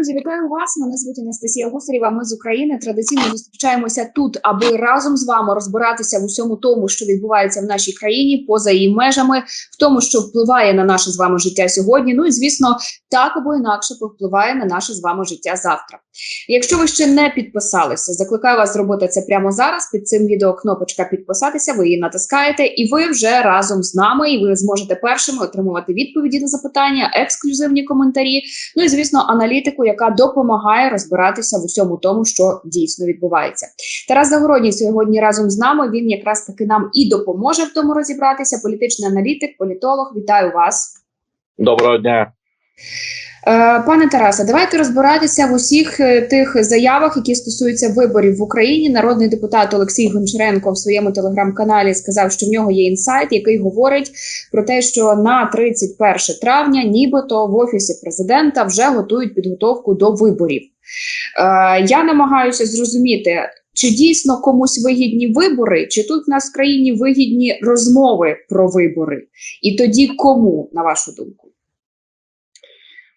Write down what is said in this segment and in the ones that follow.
Друзі, вітаю вас. Мене звуть Анастасія Гусарєва. Ми з України традиційно зустрічаємося тут, аби разом з вами розбиратися в усьому тому, що відбувається в нашій країні, поза її межами, в тому, що впливає на наше з вами життя сьогодні. Ну і звісно, так або інакше повпливає на наше з вами життя завтра. Якщо ви ще не підписалися, закликаю вас зробити це прямо зараз. Під цим відео кнопочка підписатися. Ви її натискаєте, і ви вже разом з нами. І ви зможете першими отримувати відповіді на запитання, ексклюзивні коментарі. Ну і звісно, аналітику, яка допомагає розбиратися в усьому тому, що дійсно відбувається. Тарас Загородній сьогодні разом з нами. Він якраз таки нам і допоможе в тому розібратися. Політичний аналітик, політолог. Вітаю вас. Доброго дня. Е, Пане Тарасе, давайте розбиратися в усіх е, тих заявах, які стосуються виборів в Україні. Народний депутат Олексій Гончаренко в своєму телеграм-каналі сказав, що в нього є інсайт, який говорить про те, що на 31 травня, нібито в офісі президента вже готують підготовку до виборів. Е, Я намагаюся зрозуміти. Чи дійсно комусь вигідні вибори, чи тут в нас в країні вигідні розмови про вибори? І тоді кому, на вашу думку?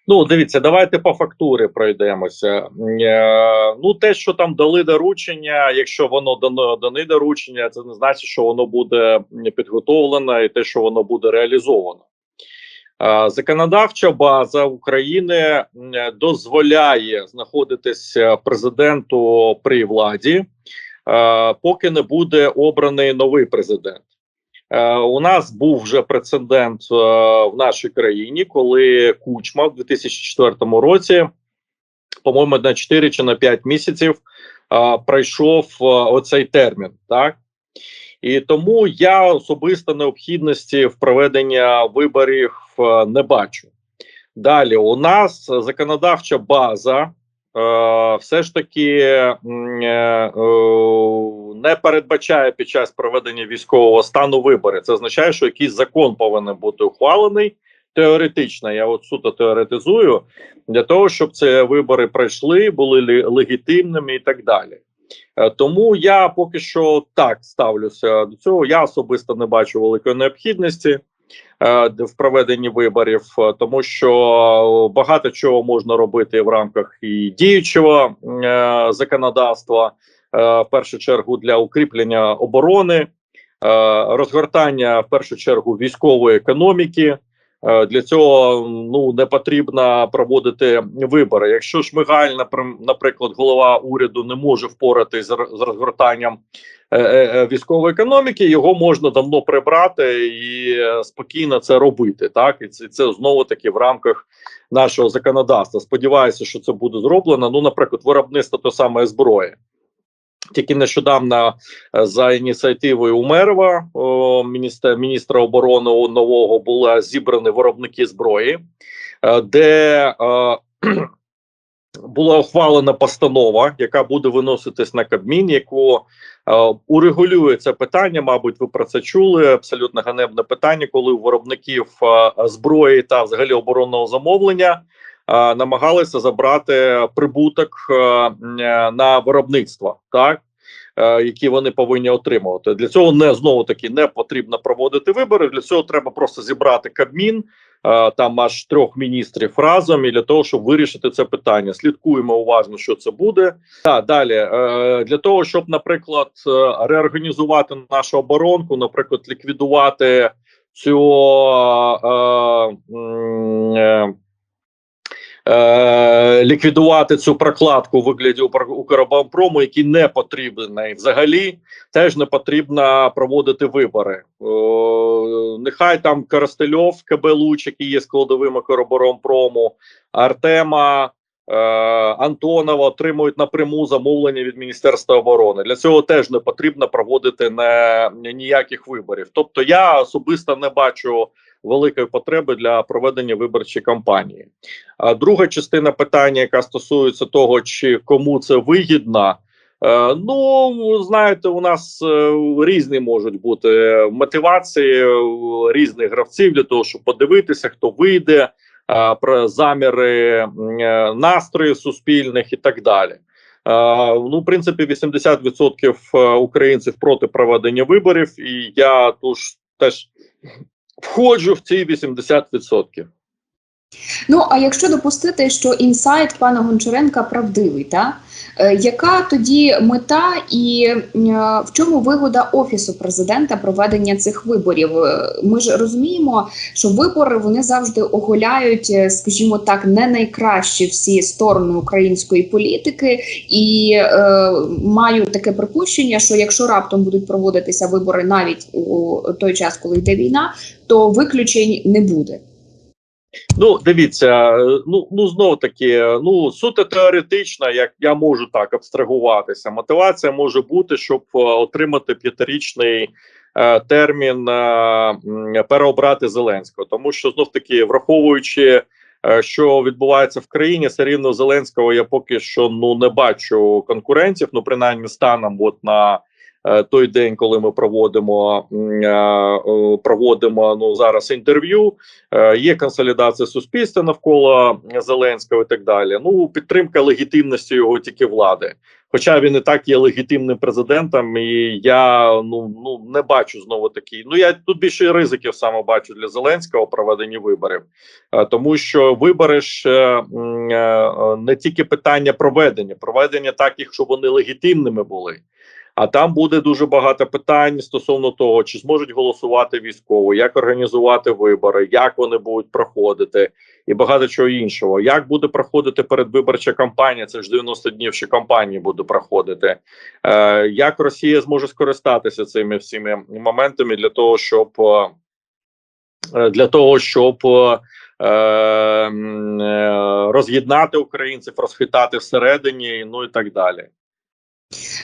Ну, дивіться, давайте по фактурі пройдемося. Е, ну, те, що там дали доручення, якщо воно дано дане доручення, це не значить, що воно буде підготовлено і те, що воно буде реалізовано. Е, законодавча база України дозволяє знаходитися президенту при владі, е, поки не буде обраний новий президент. Е, У нас був вже прецедент е, в нашій країні, коли Кучма в 2004 році, по-моєму, на 4 чи на 5 місяців е, пройшов оцей термін. Так і тому я особисто необхідності в проведенні виборів не бачу. Далі у нас законодавча база. Е, все ж таки е, е, не передбачає під час проведення військового стану вибори. Це означає, що якийсь закон повинен бути ухвалений теоретично. Я от суто теоретизую для того, щоб ці вибори пройшли, були легітимними і так далі. Тому я поки що так ставлюся до цього. Я особисто не бачу великої необхідності в проведенні виборів, е, тому що багато чого можна робити в рамках і діючого е, законодавства, е, в першу чергу для укріплення оборони, е, розгортання в першу чергу військової економіки. Е, Для цього ну не потрібно проводити вибори. Якщо Шмигаль, наприклад, голова уряду не може впоратись з розгортанням е, е, е, військової економіки, його можна давно прибрати і е, спокійно це робити. Так і це, це знову таки в рамках нашого законодавства. Сподіваюся, що це буде зроблено. Ну, наприклад, виробництво то саме зброї. Тільки нещодавно е, за ініціативою Умерова, о, міністра, міністра оборони нового, були зібрані виробники зброї, е, де е, була ухвалена постанова, яка буде виноситись на Кабмін, яку е, урегулює це питання. Мабуть, ви про це чули. Абсолютно ганебне питання, коли виробників е, зброї та взагалі оборонного замовлення е, намагалися забрати прибуток е, е, на виробництво, так е, які вони повинні отримувати. Для цього не знову таки не потрібно проводити вибори. Для цього треба просто зібрати Кабмін. Е, Там аж трьох міністрів разом і для того, щоб вирішити це питання. Слідкуємо уважно, що це буде. Та далі е, для того, щоб, наприклад, е, реорганізувати нашу оборонку, наприклад, ліквідувати цю е, ліквідувати цю прокладку у вигляді Укр- Укроборонпрому, який не потрібний взагалі, теж не потрібно проводити вибори. Е, нехай там Коростельов, КБ Луч, який є складовим Укроборонпрому, Артема. Е, Антонова отримують напряму замовлення від Міністерства оборони. Для цього теж не потрібно проводити не, ніяких виборів. Тобто, я особисто не бачу великої потреби для проведення виборчої кампанії. А друга частина питання, яка стосується того, чи кому це вигідно. Е, ну, знаєте, у нас е, різні можуть бути мотивації різних гравців для того, щоб подивитися, хто вийде, про заміри е, настроїв суспільних і так далі. Е, ну, в принципі, 80% е, українців проти проведення виборів, і я тут теж входжу в ці 80%. Ну а якщо допустити, що інсайт пана Гончаренка правдивий, та е, яка тоді мета і е, в чому вигода офісу президента проведення цих виборів? Е, Ми ж розуміємо, що вибори вони завжди оголяють, е, скажімо так, не найкращі всі сторони української політики, і е, маю таке припущення, що якщо раптом будуть проводитися вибори навіть у той час, коли йде війна, то виключень не буде. Ну, дивіться, ну ну знов таки, ну суто теоретично, як я можу так абстрагуватися. Мотивація може бути, щоб е, отримати п'ятирічний е, термін е, переобрати Зеленського, тому що знов таки, враховуючи, е, що відбувається в країні, все рівно Зеленського я поки що ну не бачу конкурентів. Ну принаймні станом, от на той день, коли ми проводимо е, е, проводимо ну зараз інтерв'ю. Е, Є консолідація суспільства навколо Зеленського і так далі. Ну підтримка легітимності його тільки влади. Хоча він і так є легітимним президентом, і я ну ну не бачу знову такі. Ну я тут більше ризиків саме бачу для Зеленського у проведенні виборів, Е, тому що вибори ж е, е, не тільки питання проведення, проведення так, щоб вони легітимними були. А там буде дуже багато питань стосовно того, чи зможуть голосувати військово, як організувати вибори, як вони будуть проходити, і багато чого іншого. Як буде проходити передвиборча кампанія? Це ж 90 днів, що кампанії буде проходити. Е, як Росія зможе скористатися цими всіми моментами для того, щоб е, для того, щоб е, е, роз'єднати українців, розхитати всередині, ну і так далі.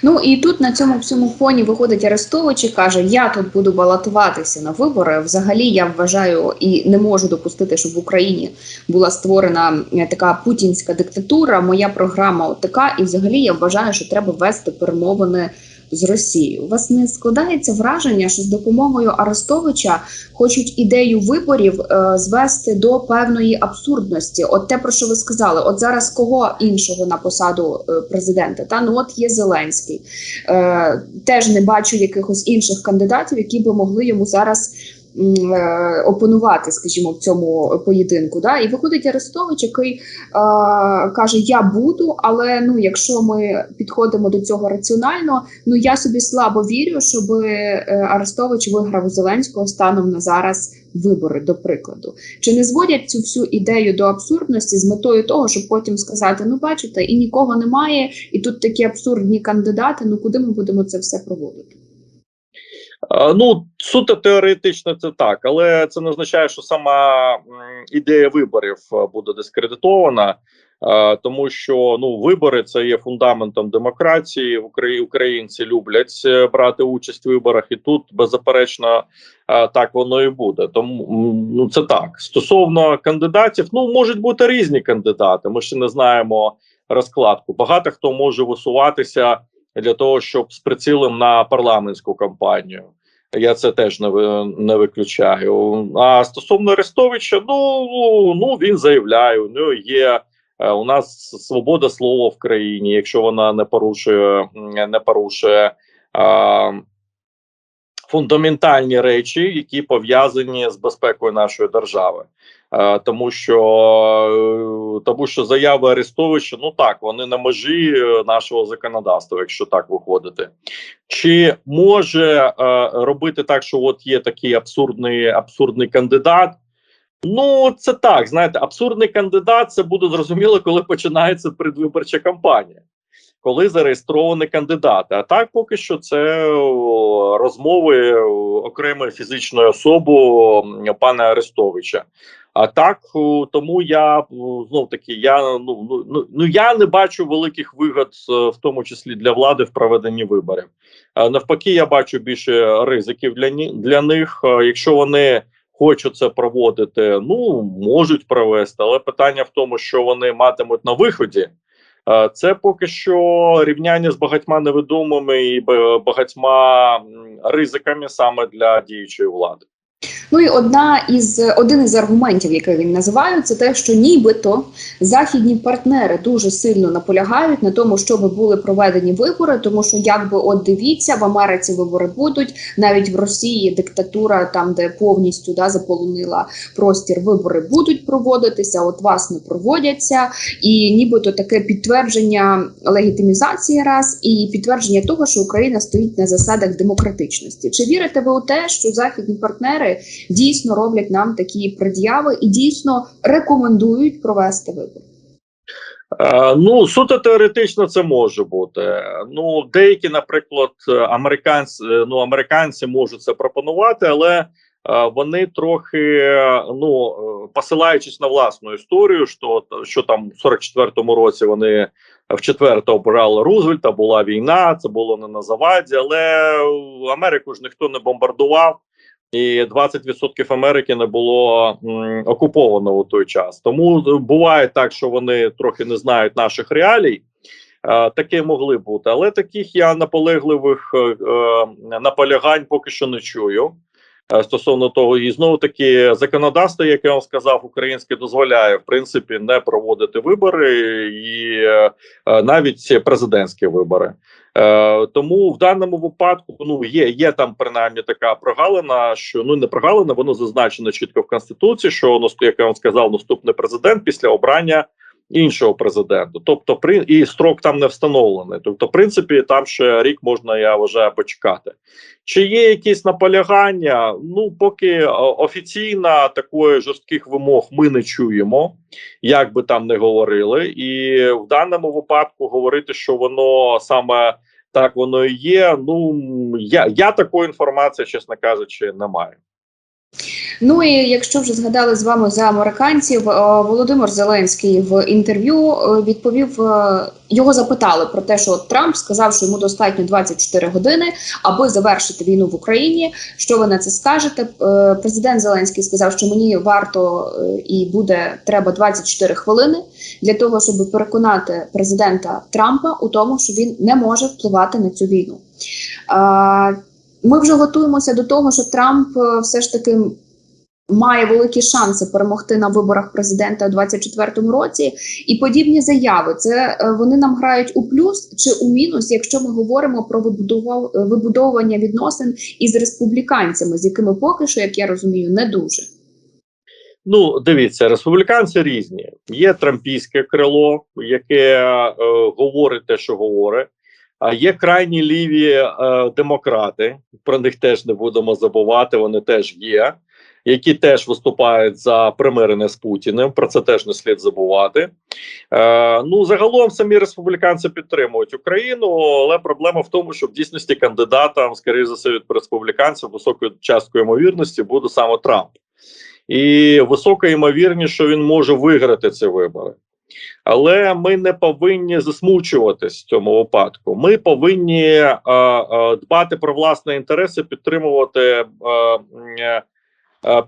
Ну і тут на цьому всьому фоні виходить Арестович і каже: Я тут буду балотуватися на вибори. Взагалі я вважаю і не можу допустити, щоб в Україні була створена е, така путінська диктатура. Моя програма така, і взагалі я вважаю, що треба вести перемовини з Росією. У вас не складається враження, що з допомогою Арестовича хочуть ідею виборів е, звести до певної абсурдності. От те, про що ви сказали, от зараз кого іншого на посаду е, президента? Та ну от є Зеленський. Е, теж не бачу якихось інших кандидатів, які би могли йому зараз. Е, Опонувати, скажімо, в цьому поєдинку, да, і виходить Арестович, який е, каже: Я буду, але ну, якщо ми підходимо до цього раціонально, ну я собі слабо вірю, щоб е, Арестович виграв у Зеленського станом на зараз вибори, до прикладу. Чи не зводять цю всю ідею до абсурдності з метою того, щоб потім сказати: ну бачите, і нікого немає, і тут такі абсурдні кандидати. Ну куди ми будемо це все проводити? Е, Ну, суто теоретично це так, але це не означає, що сама ідея виборів е, буде дискредитована, е, тому що ну вибори це є фундаментом демократії. Украї- Українці люблять брати участь в виборах, і тут беззаперечно так воно і буде. Тому ну це так. Стосовно кандидатів, ну можуть бути різні кандидати. Ми ще не знаємо розкладку. Багато хто може висуватися для того, щоб з прицілом на парламентську кампанію. Я це теж не не виключаю. А стосовно Арестовича, ну ну він заявляє, у нього є. е, У нас свобода слова в країні, якщо вона не порушує, не порушує а, фундаментальні речі, які пов'язані з безпекою нашої держави. Е, тому що е, тому що заяви Арестовича, ну так, вони на межі е, нашого законодавства, якщо так виходити. Чи може робити так, що от є такий абсурдний абсурдний кандидат? Ну, це так. Знаєте, абсурдний кандидат це буде зрозуміло, коли починається предвиборча кампанія, коли зареєстровані кандидати. А так, поки що, це розмови окремої фізичної особи пана Арестовича. А так, тому я знов таки я ну, ну, ну, ну я не бачу великих вигод, е, в тому числі для влади в проведенні виборів. Навпаки, я бачу більше ризиків для для них, якщо вони хочуть це проводити, ну можуть провести, але питання в тому, що вони матимуть на виході. Це поки що рівняння з багатьма невідомими і багатьма ризиками саме для діючої влади. Ну і одна із один із аргументів, який він називає, це те, що нібито західні партнери дуже сильно наполягають на тому, щоб були проведені вибори, тому що якби от дивіться, в Америці вибори будуть, навіть в Росії диктатура, там де повністю да заполонила простір, вибори будуть проводитися. От вас не проводяться, і нібито таке підтвердження легітимізації раз і підтвердження того, що Україна стоїть на засадах демократичності. Чи вірите ви у те, що західні партнери дійсно роблять нам такі пред'яви і дійсно рекомендують провести вибори? Е, Ну, суто теоретично це може бути. Ну, деякі, наприклад, американці, ну, американці можуть це пропонувати, але е, вони трохи, е, ну, е, посилаючись на власну історію, що, що там в 44-му році вони в четверте обирали Рузвельта, була війна, це було не на заваді, але Америку ж ніхто не бомбардував. І 20% Америки не було окуповано у той час. Тому буває так, що вони трохи не знають наших реалій. Е, таке могли бути, але таких я наполегливих е, е, наполягань поки що не чую. е, Стосовно того, і знову таки законодавство, яке я вам сказав, українське дозволяє в принципі не проводити вибори і е, е, навіть президентські вибори. Е, тому в даному випадку ну є, є там принаймні така прогалина, що ну не прогалина, воно зазначено чітко в конституції, що наступ- як я вам сказав, наступний президент після обрання іншого президента. Тобто, при і строк там не встановлений. Тобто, в принципі, там ще рік можна, я вважаю, почекати. Чи є якісь наполягання? Ну, поки о, офіційно такої жорстких вимог ми не чуємо, як би там не говорили, і в даному випадку говорити, що воно саме так воно і є. Ну я, я такої інформації, чесно кажучи, не маю. Ну і якщо вже згадали з вами за американців, е, Володимир Зеленський в інтерв'ю е, відповів. е, Його запитали про те, що Трамп сказав, що йому достатньо 24 години, аби завершити війну в Україні. Що ви на це скажете? Президент Зеленський сказав, що мені варто і буде треба 24 хвилини для того, щоб переконати президента Трампа у тому, що він не може впливати на цю війну. Ми вже готуємося до того, що Трамп все ж таки має великі шанси перемогти на виборах президента у 2024 році, і подібні заяви це е, вони нам грають у плюс чи у мінус, якщо ми говоримо про вибудовування відносин із республіканцями, з якими поки що, як я розумію, не дуже. Ну, дивіться, республіканці різні. Є трампійське крило, яке е, говорить те, що говорить. А є крайні ліві е, демократи. Про них теж не будемо забувати. Вони теж є, які теж виступають за примирення з Путіним. Про це теж не слід забувати. Е, ну загалом самі республіканці підтримують Україну, але проблема в тому, що в дійсності кандидатом, скоріше за все, від республіканців високою часткою ймовірності буде саме Трамп. І висока ймовірність, що він може виграти ці вибори. Але ми не повинні засмучуватись в цьому випадку. Ми повинні е, е, дбати про власні інтереси, підтримувати, е, е,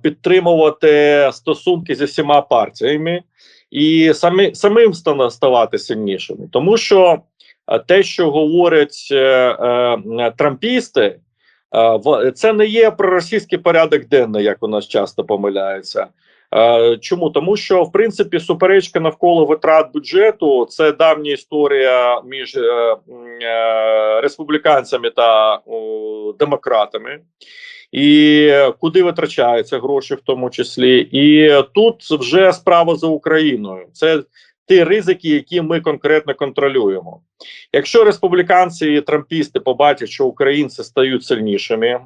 підтримувати стосунки зі всіма партіями і самі, самим ставати сильнішими. Тому що е, те, що говорять е, е, трампісти, е, це не є проросійський порядок денний, як у нас часто помиляється. Е, Чому тому, що в принципі суперечка навколо витрат бюджету це давня історія між е, е, республіканцями та демократами, і куди витрачаються гроші, в тому числі, і тут вже справа за Україною. Це ті ризики, які ми конкретно контролюємо. Якщо республіканці і трампісти побачать, що українці стають сильнішими,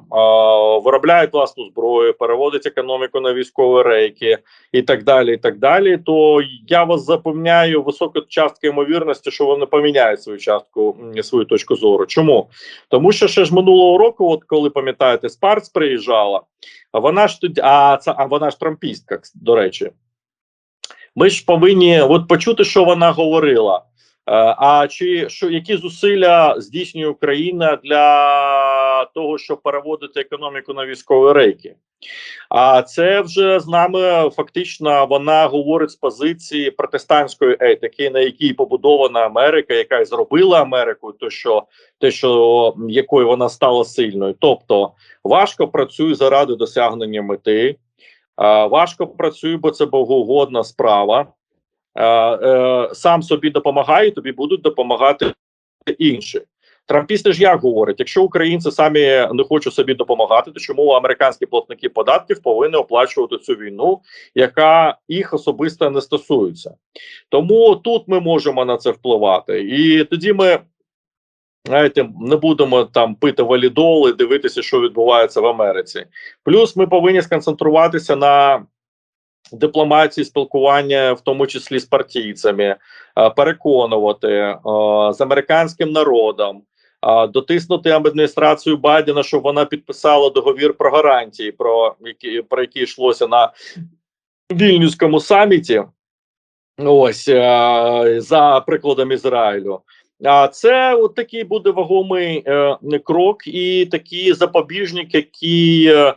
виробляють власну зброю, переводять економіку на військові рейки і так далі, і так далі, то я вас запевняю висока частка ймовірності, що вони поміняють свою частку свою точку зору. Чому? Тому що ще ж минулого року, от коли пам'ятаєте, Спарц приїжджала, вона ж тоді, а це а вона ж трампістка, до речі. Ми ж повинні от почути, що вона говорила. а чи що які зусилля здійснює Україна для того, щоб переводити економіку на військові рейки? А це вже з нами фактично вона говорить з позиції протестантської етики, на якій побудована Америка, яка й зробила Америку, то що те, що якою вона стала сильною, тобто важко працює заради досягнення мети, важко працює, бо це богоугодна справа. А, е, сам собі допомагає, тобі будуть допомагати інші. Трампісти ж як говорять: якщо українці самі не хочуть собі допомагати, то чому американські платники податків повинні оплачувати цю війну, яка їх особисто не стосується? Тому тут ми можемо на це впливати, і тоді ми. Знаєте, не будемо там пити валідол і дивитися, що відбувається в Америці. Плюс ми повинні сконцентруватися на дипломатії, спілкування, в тому числі з партійцями, е, переконувати е, з американським народом, е, дотиснути адміністрацію Байдена, щоб вона підписала договір про гарантії, про які про які йшлося на вільнюському саміті. Ось за прикладом Ізраїлю. А це от такий буде вагомий е, крок і такий запобіжник, який е, е,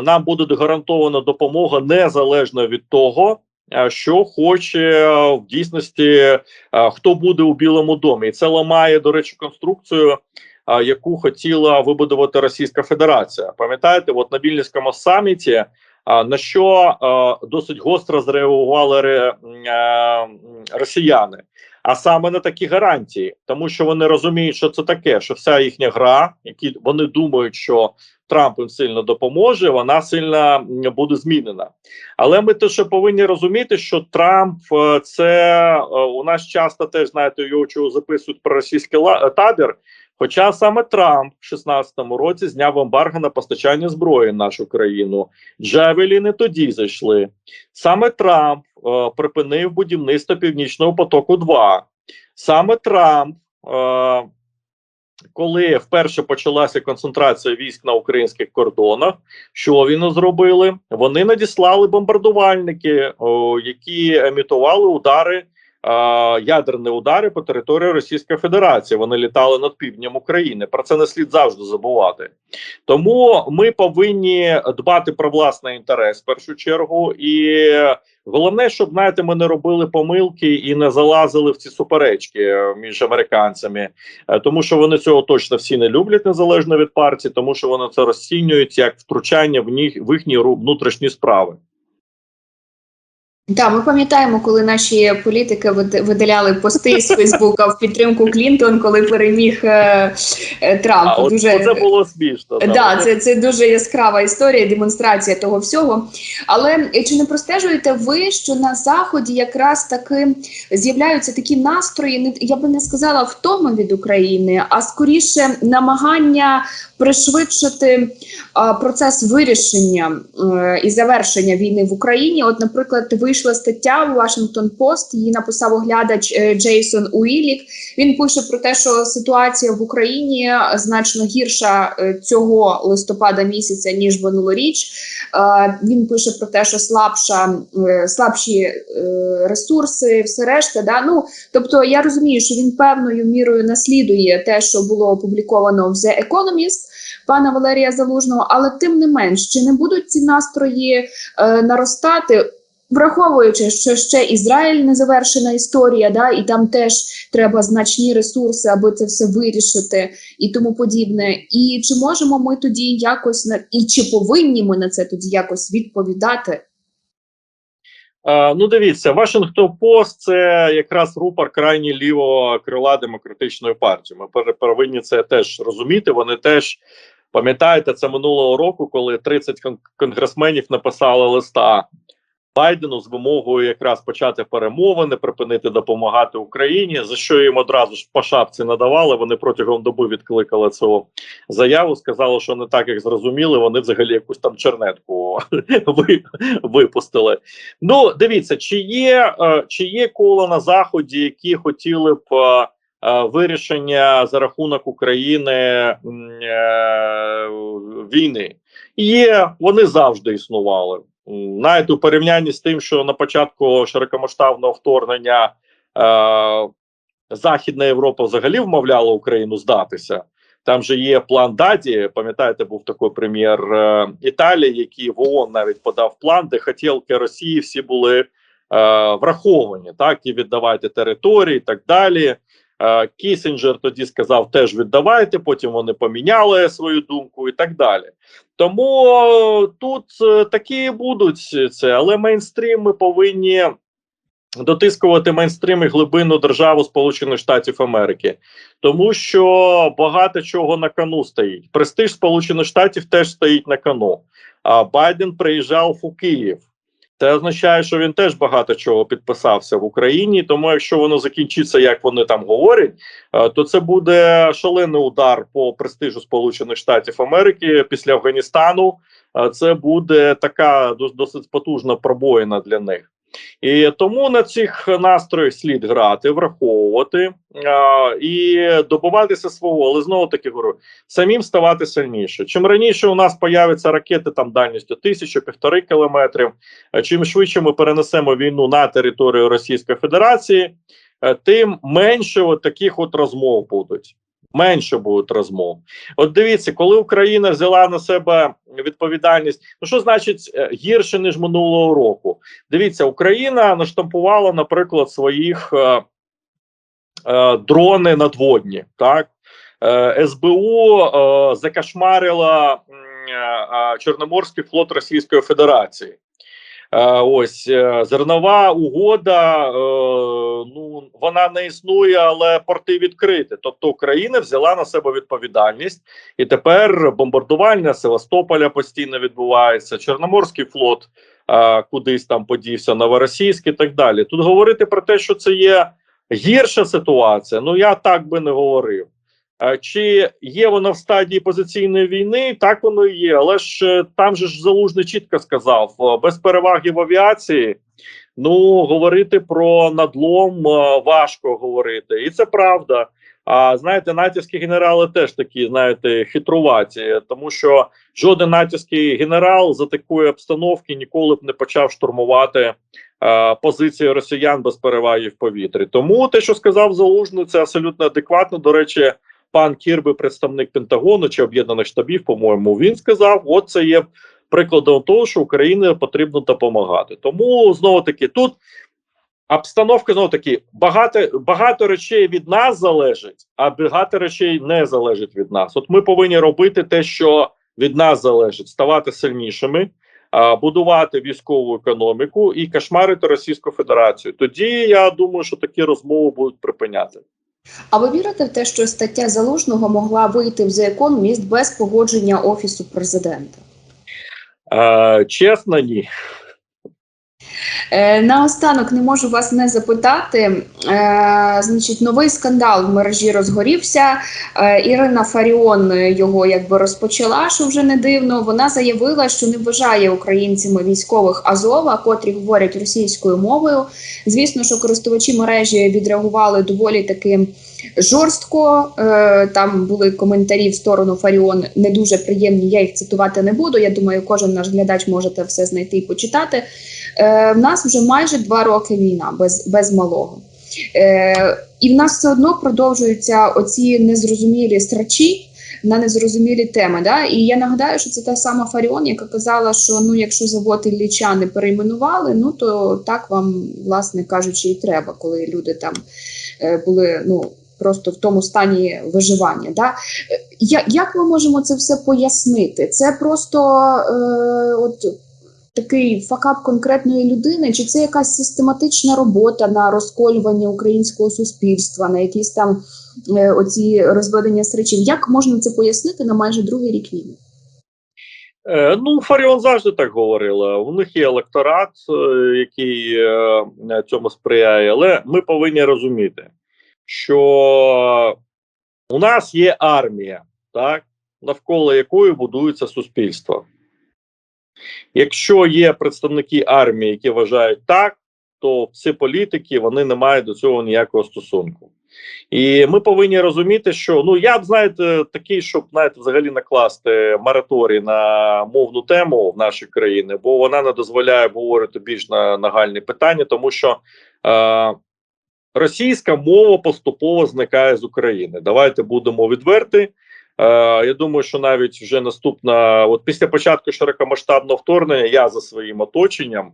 нам буде гарантована допомога незалежно від того, е, що хоче е, в дійсності хто буде у Білому домі. І це ламає, до речі, конструкцію, яку хотіла вибудувати Російська Федерація. Пам'ятаєте, от на Вільнюському саміті. На що досить гостро зреагували ре, росіяни, а саме на такі гарантії, тому що вони розуміють, що це таке, що вся їхня гра, які вони думають, що Трамп їм сильно допоможе, вона сильно буде змінена. Але ми теж повинні розуміти, що Трамп е, це е, у нас часто теж знаєте, його чого записують про російський табір. Хоча саме Трамп в 16-му році зняв ембарго на постачання зброї в нашу країну, Джавеліни тоді зайшли. Саме Трамп е, припинив будівництво Північного потоку. 2 саме Трамп, е, коли вперше почалася концентрація військ на українських кордонах, що він зробили? Вони надіслали бомбардувальники, о, які емітували удари. Ядерні удари по території Російської Федерації вони літали над півднем України. Про це не слід завжди забувати. Тому ми повинні дбати про власний інтерес в першу чергу. І головне, щоб знаєте, ми не робили помилки і не залазили в ці суперечки е, між американцями, Е, тому що вони цього точно всі не люблять незалежно від партії, тому що вони це розцінюють як втручання в них в їхні внутрішні справи. Так, ми пам'ятаємо, коли наші політики вид- видаляли пости з Фейсбука в підтримку Клінтон, коли переміг е, е, Трамп. А Дуже оце було смішно. да. Да, це, це дуже яскрава історія, демонстрація того всього. Але е, чи не простежуєте ви, що на заході якраз таки з'являються такі настрої? Я би не сказала втома від України, а скоріше намагання пришвидшити процес вирішення е, і завершення війни в Україні. От, наприклад, вийшла стаття у Washington Post, її написав оглядач е, Джейсон Уілік. Він пише про те, що ситуація в Україні значно гірша е, цього листопада місяця ніж минулоріч. Він пише про те, що слабша слабші ресурси, все решта. Да? Ну тобто, я розумію, що він певною мірою наслідує те, що було опубліковано в The Economist пана Валерія Залужного, але тим не менш, чи не будуть ці настрої е, наростати? Враховуючи, що ще Ізраїль не завершена історія, да, і там теж треба значні ресурси, аби це все вирішити і тому подібне. І чи можемо ми тоді якось на і чи повинні ми на це тоді якось відповідати? Е, ну, дивіться, Вашингтон Пост це якраз рупор крайні лівого крила демократичної партії. Ми повинні це теж розуміти. Вони теж пам'ятаєте, це минулого року, коли 30 кон- конгресменів написали листа Байдену з вимогою якраз почати перемовини, припинити допомагати Україні. За що їм одразу ж по шапці надавали. Вони протягом доби відкликали цю заяву. Сказали, що не так як зрозуміли. Вони взагалі якусь там чернетку ви- випустили. Ну, дивіться, чи є, е, чи є коло на заході, які хотіли б е, е, вирішення за рахунок України війни? Є, вони завжди існували. Навіть у порівнянні з тим, що на початку широкомасштабного вторгнення Західна Європа взагалі вмовляла Україну здатися. Там же є план Даді. Пам'ятаєте, був такий прем'єр е, Італії, який в ООН навіть подав план, де хотілки Росії всі були е, враховані, так і віддавайте території, і так далі. Е, Кісінджер тоді сказав, теж віддавайте. Потім вони поміняли свою думку і так далі. Тому е, тут е, такі будуть це, але мейнстрім ми повинні дотискувати мейнстрім і глибинну державу Сполучених Штатів Америки, тому що багато чого на кону стоїть. Престиж Сполучених Штатів теж стоїть на кону. А Байден приїжджав у Київ. Це означає, що він теж багато чого підписався в Україні. Тому, якщо воно закінчиться, як вони там говорять, е, то це буде шалений удар по престижу Сполучених Штатів Америки після Афганістану. Е, Це буде така досить потужна пробоїна для них. І тому на цих настроях слід грати, враховувати а, і добиватися свого, але знову таки говорю, самим ставати сильніше. Чим раніше у нас появляться ракети там дальністю тисячу, півтори кілометрів, чим швидше ми перенесемо війну на територію Російської Федерації, е, тим менше от таких от розмов будуть. Менше будуть розмов. От дивіться, коли Україна взяла на себе відповідальність, ну що значить е, гірше ніж минулого року? Дивіться, Україна наштампувала, наприклад, своїх е, е, дрони надводні. Так е, СБУ е, закашмарила е, е, Чорноморський флот Російської Федерації. Е, ось е, зернова угода. Е, ну вона не існує, але порти відкриті. Тобто Україна взяла на себе відповідальність, і тепер бомбардування Севастополя постійно відбувається. Чорноморський флот кудись там подівся, Новоросійськ і так далі. Тут говорити про те, що це є гірша ситуація. Ну я так би не говорив. Чи є воно в стадії позиційної війни? Так воно і є. Але ж е, там же ж залужний чітко сказав: е, без переваги в авіації. Ну говорити про надлом е, важко говорити, і це правда. А знаєте, натівські генерали теж такі, знаєте, хитруваті, тому що жоден натівський генерал за такої обстановки ніколи б не почав штурмувати е, позиції росіян без переваги в повітрі. Тому те, що сказав Залужний, це абсолютно адекватно. До речі, пан Кірби, представник Пентагону чи об'єднаних штабів, по-моєму, він сказав: от це є прикладом того, що Україні потрібно допомагати. Тому знову таки тут. Обстановка знову таки багато багато речей від нас залежить, а багато речей не залежить від нас. От ми повинні робити те, що від нас залежить, ставати сильнішими, будувати військову економіку і кошмарити Російську Федерацію. Тоді я думаю, що такі розмови будуть припиняти. А ви вірите в те, що стаття залужного могла вийти в закон міст без погодження офісу президента? Чесно, ні. Е, наостанок не можу вас не запитати. Е, значить, новий скандал в мережі розгорівся. Е, Ірина Фаріон його якби розпочала, що вже не дивно. Вона заявила, що не вважає українцями військових Азова, котрі говорять російською мовою. Звісно, що користувачі мережі відреагували доволі таки жорстко. Там були коментарі в сторону Фаріон не дуже приємні. Я їх цитувати не буду. Я думаю, кожен наш глядач може те все знайти і почитати. Е, в нас вже майже два роки війна без, без малого. Е, і в нас все одно продовжуються оці незрозумілі страчі на незрозумілі теми. Да? І я нагадаю, що це та сама Фаріон, яка казала, що ну, якщо завод Ілліча не перейменували, ну то так вам, власне кажучи, і треба, коли люди там е, були ну, просто в тому стані виживання. Да? Е, Я, як ми можемо це все пояснити? Це просто е, от такий факап конкретної людини, чи це якась систематична робота на розколювання українського суспільства, на якісь там е, оці розведення сречів? Як можна це пояснити на майже другий рік війни? Е, ну, Фаріон завжди так говорила. У них є електорат, е, який е, цьому сприяє, але ми повинні розуміти, що у нас є армія, так, навколо якої будується суспільство. Якщо є представники армії, які вважають так, то всі політики вони не мають до цього ніякого стосунку. І ми повинні розуміти, що ну я б знаєте, такий, щоб знаєте, взагалі накласти мораторій на мовну тему в нашій країні, бо вона не дозволяє говорити більш на нагальні питання, тому що е, російська мова поступово зникає з України. Давайте будемо відверті. Е, я думаю, що навіть вже наступна, от після початку широкомасштабного вторгнення, я за своїм оточенням.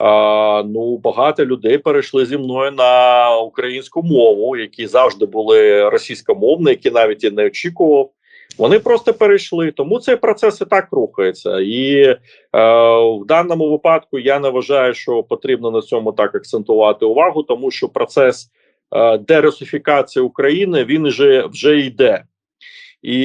е, ну, багато людей перейшли зі мною на українську мову, які завжди були російськомовні, які навіть і не очікував. Вони просто перейшли. Тому цей процес і так рухається. І е, в даному випадку я не вважаю, що потрібно на цьому так акцентувати увагу, тому що процес е, дерусифікації України він вже, вже йде. І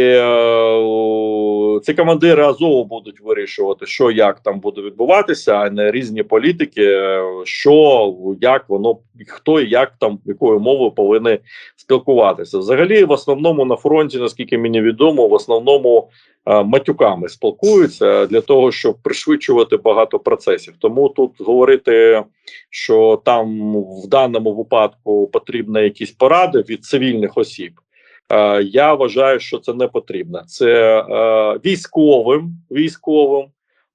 е, ці командири Азову будуть вирішувати, що як там буде відбуватися, а не різні політики, е, що як воно хто і як там якою мовою повинні спілкуватися. Взагалі, в основному на фронті, наскільки мені відомо, в основному е, матюками спілкуються для того, щоб пришвидшувати багато процесів. Тому тут говорити, що там в даному випадку потрібні якісь поради від цивільних осіб. Е, Я вважаю, що це не потрібно. Це е, військовим військовим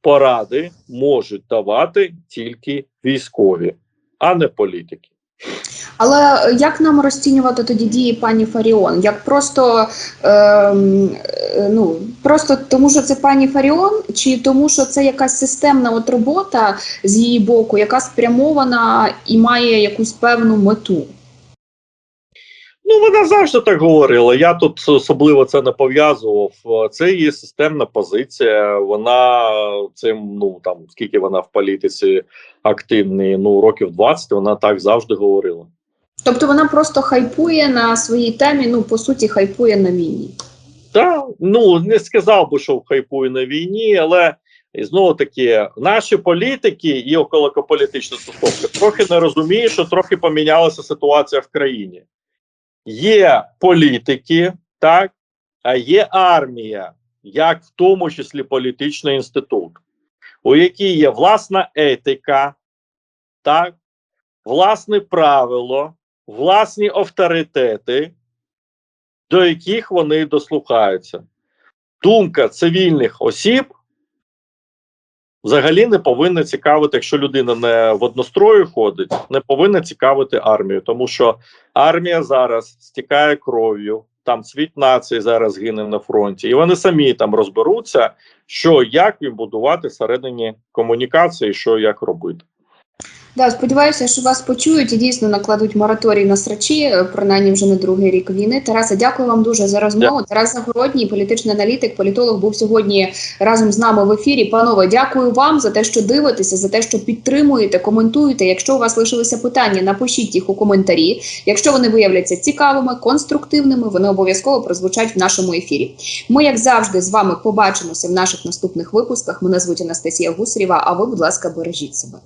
поради можуть давати тільки військові, а не політики. Але як нам розцінювати тоді дії пані Фаріон? Як просто ем, е, ну просто тому, що це пані Фаріон, чи тому, що це якась системна от робота з її боку, яка спрямована і має якусь певну мету? Ну, вона завжди так говорила. Я тут особливо це не пов'язував. Це її системна позиція. Вона цим, ну там скільки вона в політиці активні, ну років 20, вона так завжди говорила. Тобто вона просто хайпує на своїй темі, ну по суті, хайпує на війні. Так, ну не сказав би, що хайпує на війні, але і знову таки наші політики і околокополітичні стосунки трохи не розуміють, що трохи помінялася ситуація в країні. Є політики, так, а є армія, як в тому числі політичний інститут, у якій є власна етика, так, власне правило, власні авторитети, до яких вони дослухаються. Думка цивільних осіб взагалі не повинна цікавити, якщо людина не в однострою ходить, не повинна цікавити армію, тому що армія зараз стікає кров'ю. Там світ нації зараз гине на фронті, і вони самі там розберуться, що як їм будувати всередині комунікації, що як робити. Да, сподіваюся, що вас почують і дійсно накладуть мораторій на срачі, е, принаймні вже не другий рік війни. Тарасе, дякую вам дуже за розмову. Тарас Загородній, політичний аналітик, політолог, був сьогодні разом з нами в ефірі. Панове, дякую вам за те, що дивитеся, за те, що підтримуєте, коментуєте. Якщо у вас лишилися питання, напишіть їх у коментарі. Якщо вони виявляться цікавими, конструктивними, вони обов'язково прозвучать в нашому ефірі. Ми, як завжди, з вами побачимося в наших наступних випусках. Мене звуть Анастасія Гусарєва. А ви, будь ласка, бережіть себе.